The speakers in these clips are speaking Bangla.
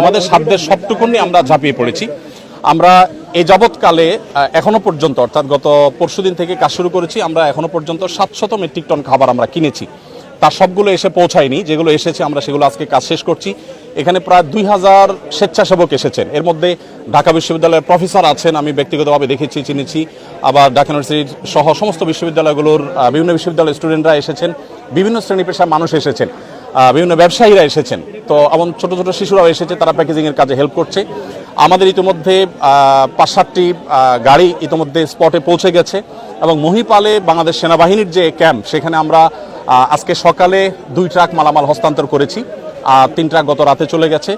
আমাদের সাধ্যের সবটুকু নিয়ে আমরা ঝাঁপিয়ে পড়েছি। আমরা এই যাবৎকালে এখনও পর্যন্ত, অর্থাৎ গত পরশুদিন থেকে কাজ শুরু করেছি, আমরা এখনও পর্যন্ত সাতশত মেট্রিক টন খাবার আমরা কিনেছি। তার সবগুলো এসে পৌঁছায়নি, যেগুলো এসেছে আমরা সেগুলো আজকে কাজ শেষ করছি। এখানে প্রায় দুই হাজার স্বেচ্ছাসেবক এসেছেন। এর মধ্যে ঢাকা বিশ্ববিদ্যালয়ের প্রফেসর আছেন, আমি ব্যক্তিগতভাবে দেখেছি, চিনেছি, আবার ঢাকা ইউনিভার্সিটির সহ সমস্ত বিশ্ববিদ্যালয়গুলোর বিভিন্ন বিশ্ববিদ্যালয়ের স্টুডেন্টরা এসেছেন, বিভিন্ন শ্রেণি পেশার মানুষ এসেছেন। বিভিন্ন ব্যবসায়ীরা এসেছেন। তো এমন ছোট ছোট শিশুরাও এসেছে, তারা প্যাকেজিংয়ের কাজে হেল্প করছে। আমাদের ইতিমধ্যে পাঁচ সাতটি গাড়ি ইতিমধ্যে স্পটে পৌঁছে গেছে এবং মহিপালে বাংলাদেশ সেনাবাহিনীর যে ক্যাম্প সেখানে আমরা আজকে সকালে দুই ট্রাক মালামাল হস্তান্তর করেছি, আর তিন ট্রাক গত রাতে চলে গেছে।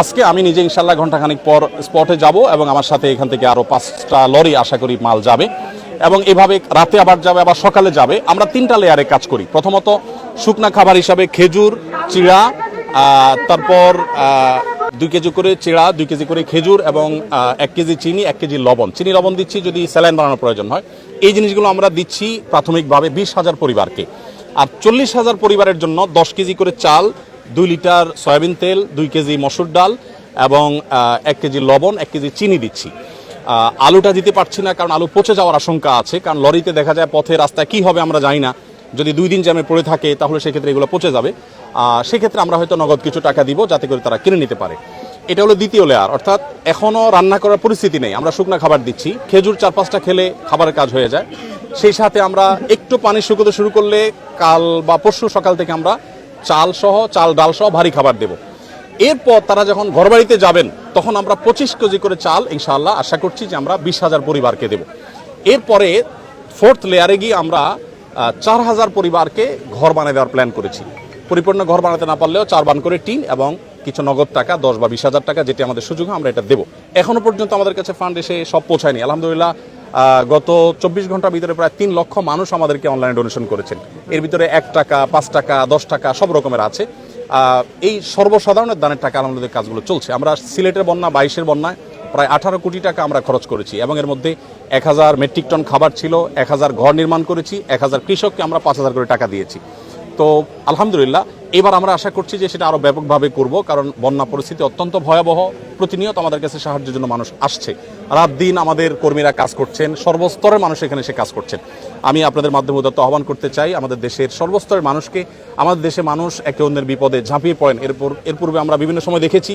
আজকে আমি নিজে ইনশাল্লাহ ঘন্টাখানিক পর স্পটে যাব এবং আমার সাথে এখান থেকে আরও পাঁচটা লরি আশা করি মাল যাবে এবং এভাবে রাতে আবার যাবে, আবার সকালে যাবে। আমরা তিনটা লেয়ারে কাজ করি। প্রথমত শুকনা খাবার হিসাবে খেজুর চিড়া তারপর দুই কেজি করে চিড়া, দুই কেজি করে খেজুর এবং এক কেজি চিনি, এক কেজি লবণ। চিনি, লবণ দিচ্ছি যদি স্যালাইন বানানোর প্রয়োজন হয়। এই জিনিসগুলো আমরা দিচ্ছি প্রাথমিকভাবে বিশ হাজার পরিবারকে। আর চল্লিশ হাজার পরিবারের জন্য দশ কেজি করে চাল, দুই লিটার সয়াবিন তেল, দুই কেজি মসুর ডাল এবং এক কেজি লবণ, এক কেজি চিনি দিচ্ছি। আলুটা দিতে পারছি না কারণ আলু পচে যাওয়ার আশঙ্কা আছে। কারণ লরিতে দেখা যায় পথে রাস্তায় কি হবে আমরা জানি না। যদি দুই দিন জ্যামে পড়ে থাকে, তাহলে সেক্ষেত্রে এগুলো পচে যাবে। সেক্ষেত্রে আমরা হয়তো নগদ কিছু টাকা দিব, যাতে করে তারা কিনে নিতে পারে। এটা হলো দ্বিতীয় লেয়ার অর্থাৎ এখনও রান্না করার পরিস্থিতি নেই। আমরা শুকনা খাবার দিচ্ছি। খেজুর চার পাঁচটা খেলে খাবারের কাজ হয়ে যায়। সেই সাথে আমরা একটু পানি শুকোতে শুরু করলে কাল বা পরশু সকাল থেকে আমরা চাল সহ, চাল ডাল সহ ভারী খাবার দেব। এরপর তারা যখন ঘরবাড়িতে যাবেন, তখন আমরা পঁচিশ কেজি করে চাল, ইনশাআল্লাহ, আশা করছি যে আমরা বিশ হাজার পরিবারকে দেব। এরপরে ফোর্থ লেয়ারে গিয়ে আমরা চার হাজার পরিবারকে ঘর বানিয়ে দেওয়ার প্ল্যান করেছি। পরিপূর্ণ ঘর বানাতে না পারলেও চার বান করে টিন এবং কিছু নগদ টাকা, দশ বা বিশ হাজার টাকা যেটি আমাদের সুযোগ আমরা এটা দেবো। এখনও পর্যন্ত আমাদের কাছে ফান্ড এসে সব পৌঁছায়নি। আলহামদুলিল্লাহ গত চব্বিশ ঘণ্টার ভিতরে প্রায় তিন লক্ষ মানুষ আমাদেরকে অনলাইনে ডোনেশন করেছেন। এর ভিতরে এক টাকা, পাঁচ টাকা, দশ টাকা সব রকমের আছে। এই সর্বসাধারণের দানের টাকা আমাদের কাজগুলো চলছে। আমরা সিলেটের বন্যা, বাইশের বন্যায় প্রায় আঠারো কোটি টাকা আমরা খরচ করেছি এবং এর মধ্যে এক হাজার মেট্রিক টন খাবার ছিল, এক হাজার ঘর নির্মাণ করেছি, এক হাজার কৃষককে আমরা পাঁচ হাজার করে টাকা দিয়েছি। তো আলহামদুলিল্লাহ এবার আমরা আশা করছি যে সেটা আরও ব্যাপকভাবে করব, কারণ বন্যা পরিস্থিতি অত্যন্ত ভয়াবহ। প্রতিনিয়ত আমাদের কাছে সাহায্যের জন্য মানুষ আসছে। রাত দিন আমাদের কর্মীরা কাজ করছেন, সর্বস্তরের মানুষ এখানে এসে কাজ করছেন। আমি আপনাদের মাধ্যমে উদাত্ত আহ্বান করতে চাই, আমাদের দেশের সর্বস্তরের মানুষকে, আমাদের দেশে মানুষ একে অন্যের বিপদে ঝাঁপিয়ে পড়েন। এরপর এর পূর্বে আমরা বিভিন্ন সময় দেখেছি।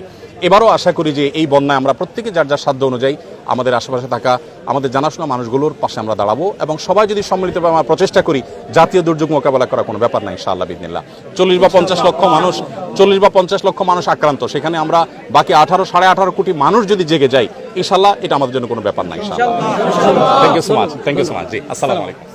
এবারও আশা করি যে এই বন্যায় আমরা প্রত্যেকে যার যার সাধ্য অনুযায়ী আমাদের আশেপাশে থাকা, আমাদের জানাশোনা মানুষগুলোর পাশে আমরা দাঁড়াবো এবং সবাই যদি সম্মিলিতভাবে আমরা প্রচেষ্টা করি, জাতীয় দুর্যোগ মোকাবেলা করা কোনো ব্যাপার নাই, ইনশাআল্লাহ বিদিনিল্লাহ চল্লিশ বা পঞ্চাশ লক্ষ মানুষ চল্লিশ বা পঞ্চাশ লক্ষ মানুষ আক্রান্ত। সেখানে আমরা বাকি আঠারো সাড়ে আঠারো কোটি মানুষ যদি জেগে যাই ইনশাল্লাহ এটা আমাদের জন্য কোনো ব্যাপার নাই thank you so much thank you so much জি আসসালামু আলাইকুম।